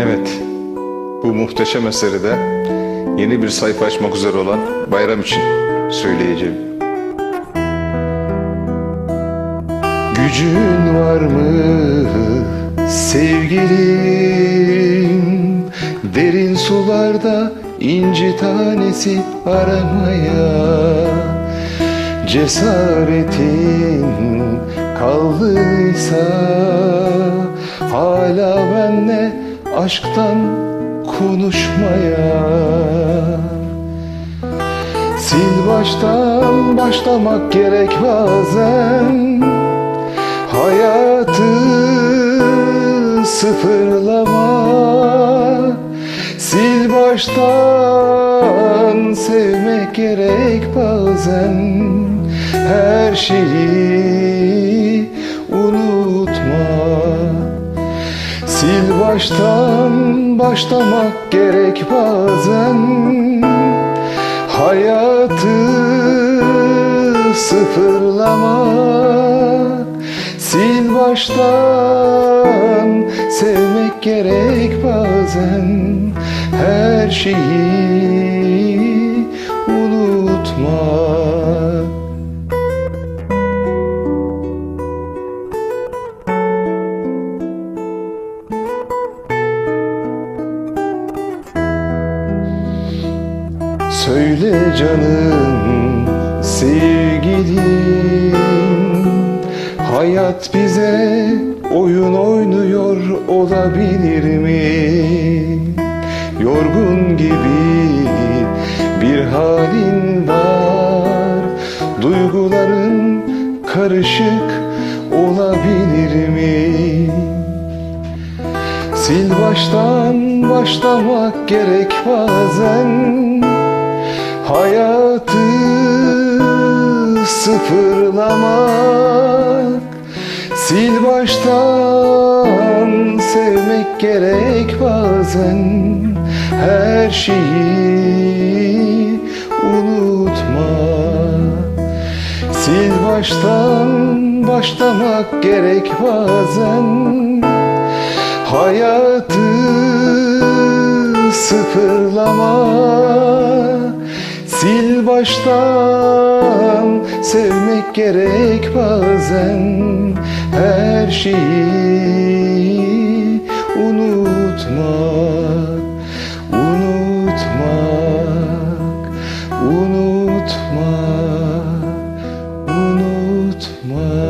Evet, bu muhteşem eseri de yeni bir sayfa açmak üzere olan bayram için söyleyeceğim. Gücün var mı? Sevgilim Derin sularda inci tanesi aramaya. Cesaretin kaldıysa Hala benle aşktan konuşmaya. Sil baştan başlamak gerek bazen. Hayatı sıfırlama. Sil baştan sevmek gerek bazen. Her şeyi baştan başlamak gerek bazen. Hayatı sıfırlamak Sil baştan sevmek gerek bazen. Her şeyi Söyle canım sevgilim Hayat bize oyun oynuyor olabilir mi? Yorgun gibi bir halin var Duyguların karışık olabilir mi? Sil baştan başlamak gerek bazen Hayatı sıfırlamak Sil baştan sevmek gerek bazen. Her şeyi unutma. Sil baştan başlamak gerek bazen. Hayatı sıfırlama Sil baştan sevmek gerek bazen her şeyi unutmak, unutmak, unutmak, unutmak.